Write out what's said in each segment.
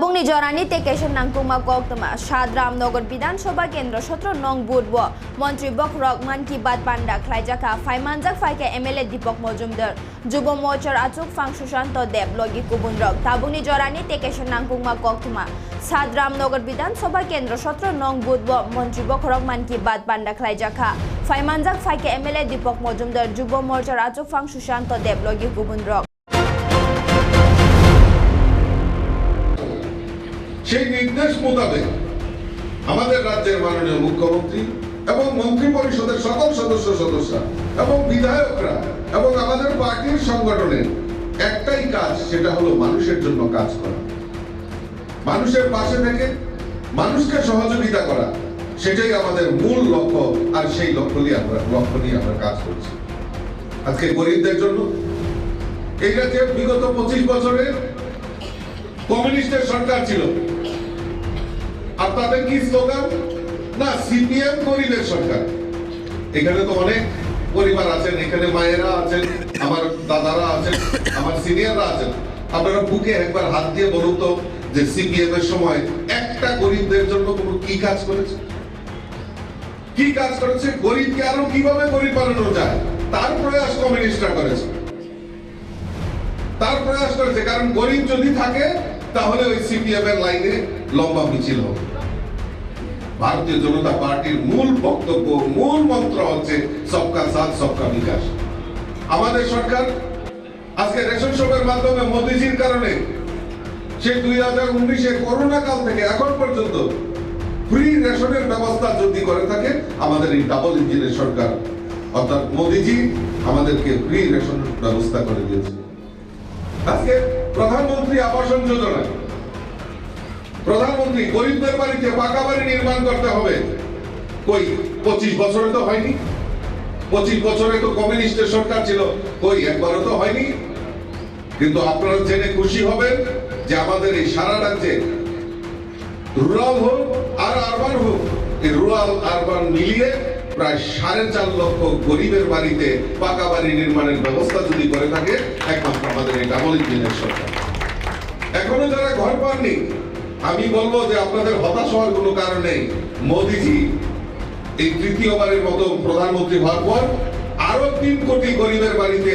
Tabungni jorani tekeshan nangkungma koktama Shadram Nogar বিধানসভা কেন্দ্র সত্র নং বুধব মন্ত্রী বকরক মান কি বাত পান্ডা খ্লাইজাকা ফাইমানজাক ফাইকে এমএলএ দীপক মজুমদার যুব মোর্চার আচুক ফাং সুশান্ত দেব লগি কুবুনরক তাবুনি জরানি তেকেশন নাংকুংমা কক্তমা সাদরাম নগর বিধানসভা কেন্দ্র সত্র নং বুধব মন্ত্রী বকরক মান কি বাত পান্ডা খ্লাইজাকা ফাইমানজাক ফাইকে এমএলএ দীপক মজুমদার যুব মোর্চার আচুক ফাং সুশান্ত দেব লগি কুবুনরক সেই নির্দেশ মোতাবেক আমাদের রাজ্যের মাননীয় মুখ্যমন্ত্রী এবং মন্ত্রী পরিষদের সকল সদস্য সদস্য এবং বিধায়করা এবং আমাদের পার্টির সংগঠনের একটাই কাজ, সেটা হলো মানুষের জন্য কাজ করা। মানুষের পাশে থেকে মানুষকে সহযোগিতা করা, সেটাই আমাদের মূল লক্ষ্য আর সেই লক্ষ্য নিয়ে আমরা, লক্ষ্য নিয়ে আমরা কাজ করছি। আজকে গরিবদের জন্য এই রাজ্যে বিগত পঁচিশ বছরের কমিউনিস্টের সরকার ছিল। আর তাদের কি স্লোগান না সিপিএম গরিবের সরকার। এখানে তো অনেক পরিবার আছেন, এখানে মায়েরা আছেন, আমার দাদারা আছেন, আমার সিনিয়ররা আছেন। আপনারা বুকে একবার হাত দিয়ে বলুন তো যে সিপিএম এর সময় একটা গরিবদের জন্য কোনো কি কাজ করেছে? কি কাজ করেছে? গরিবকে আরও কীভাবে গরিব বানানো যায়? তার প্রয়াস কমিউনিস্টরা করেছে। তার প্রয়াস করেছে, কারণ গরিব যদি থাকে, তাহলে ওই সিপিএম এর লাইনে লম্বা মিছিল হবে। ভারতীয় জনতা পার্টির মূল বক্তব্য, মূল মন্ত্র হচ্ছে সবকা সাথ সবকা বিকাশ। আমাদের সরকার আজকে রেশন শপের মাধ্যমে মোদিজির কারণে সে দুই হাজার উনিশে করোনা কাল থেকে এখন পর্যন্ত ফ্রি রেশনের ব্যবস্থা যদি করে থাকে, আমাদের এই ডাবল ইঞ্জিনের সরকার, অর্থাৎ মোদিজি আমাদেরকে ফ্রি রেশন ব্যবস্থা করে দিয়েছে। আজকে প্রধানমন্ত্রী আবাসন যোজনা প্রধানমন্ত্রী গরিবদের বাড়িতে পাকা বাড়ি নির্মাণ করতে হবে। কই, পঁচিশ বছরে তো হয়নি। পঁচিশ বছরে তো কমিউনিস্টের সরকার ছিল। কই, একবারও তো হয়নি। কিন্তু আপনারা জেনে খুশি হবেন যে আমাদের এই সারা রাজ্যে রুরাল হোক আর আরবান হোক, এই রুরাল আরবান মিলিয়ে প্রায় সাড়ে চার লক্ষ গরিবের বাড়িতে পাকা বাড়ি নির্মাণের ব্যবস্থা যদি করে থাকে, একমাত্র আমাদের এই ডাবল ইঞ্জিনের সরকার। এখনও যারা ঘর পাননি আমি বলব যে আপনাদের হতাশ হওয়ার কোনো কারণ নেই। এই তৃতীয়বারের মতো প্রধানমন্ত্রী হওয়ার পর আরও তিন কোটি গরিবের বাড়িতে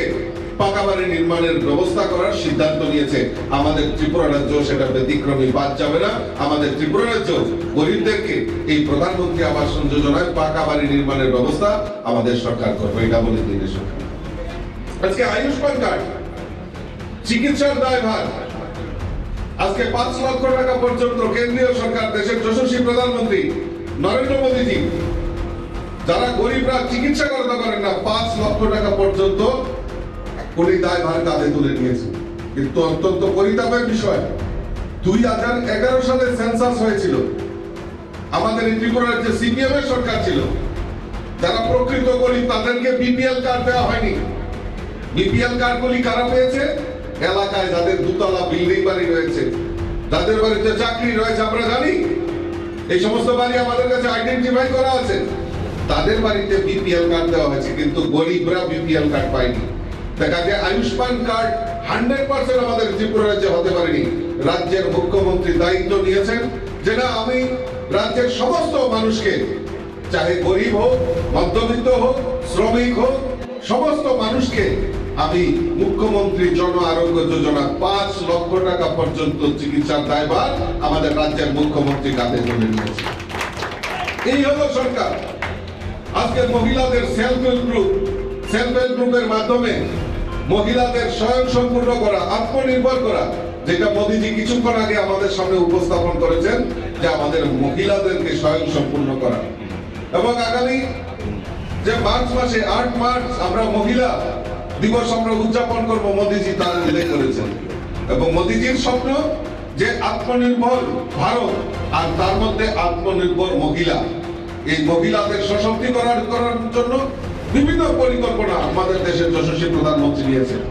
পাকা বাড়ি নির্মাণের ব্যবস্থা করার সিদ্ধান্ত নিয়েছে। আমাদের ত্রিপুরা রাজ্য সেটা ব্যতিক্রমী, বাদ যাবে না। আমাদের ত্রিপুরা রাজ্য গরিবদেরকে এই প্রধানমন্ত্রী আবাস যোজনায় পাকা বাড়ি নির্মাণের ব্যবস্থা আমাদের সরকার করবে। এটা বলে দিনের সরকার। আজকে আয়ুষ্মান কার্ড, চিকিৎসার দায়ভার। আজকে পাঁচ লক্ষ টাকা পর্যন্ত কেন্দ্রীয় সরকার, দেশের যশস্বী প্রধানমন্ত্রী নরেন্দ্র মোদীজি, যারা গরিবরা চিকিৎসা করাতে পারেন না, পাঁচ লক্ষ টাকা পর্যন্ত উনি দায়ভার কাঁধে তুলে নিয়েছে। কিন্তু অত্যন্ত পরিতাপের বিষয়, দুই হাজার এগারো সালে সেন্সাস হয়েছিল। আমাদের এই ত্রিপুরা রাজ্যে সিপিএম এর সরকার ছিল, যারা প্রকৃত গরিব, তাদেরকে বিপিএল কার্ড দেওয়া হয়নি। বিপিএল কার্ডগুলি কারা পেয়েছে? এলাকায় যাদের দুতলা বিল্ডিং বাড়ি রয়েছে, যাদের বাড়িতে চাকরি রয়েছে আমরা জানি এই সমস্ত বাড়ি আমাদের কাছে আইডেন্টিফাই করা আছে। তাদের বাড়িতে বিপিএল কার্ড দেওয়া হয়েছে, কিন্তু গরিবরা বিপিএল কার্ড পায়নি। দেখা যায় আয়ুষ্মান কার্ড হান্ড্রেড পার্সেন্ট আমাদের ত্রিপুরা রাজ্যে হতে পারেনি। রাজ্যের মুখ্যমন্ত্রী দায়িত্ব নিয়েছেন যে, না, আমি রাজ্যের সমস্ত মানুষকে, চাহে গরিব হোক, মধ্যবিত্ত হোক, শ্রমিক হোক, সমস্ত মানুষকে আমি মুখ্যমন্ত্রী জন আরোগ্য যোজনা পাঁচ লক্ষ টাকা পর্যন্ত চিকিৎসার দায়ভার আমাদের রাজ্যের মুখ্যমন্ত্রী কাঁধে তুলে নিয়েছে। এই হলো সরকার। আজকে মহিলাদের self help group self help গ্রুপের মাধ্যমে মহিলাদের স্বয়ং সম্পূর্ণ করা, আত্মনির্ভর করা, যেটা মোদীজি কিছুক্ষণ আগে আমাদের সামনে উপস্থাপন করেছেন, যে আমাদের মহিলাদেরকে স্বয়ং সম্পূর্ণ করা। এবং আগামী যে মার্চ মাসে আট মার্চ আমরা মহিলা দিবস আমরা উদযাপন করব, মোদীজি তার উল্লেখ করেছেন। এবং মোদীজির স্বপ্ন যে আত্মনির্ভর ভারত আর তার মধ্যে আত্মনির্ভর মহিলা। এই মহিলাদের সশক্তিকরণ করার জন্য বিভিন্ন পরিকল্পনা আমাদের দেশের যশস্বী প্রধানমন্ত্রী নিয়েছেন।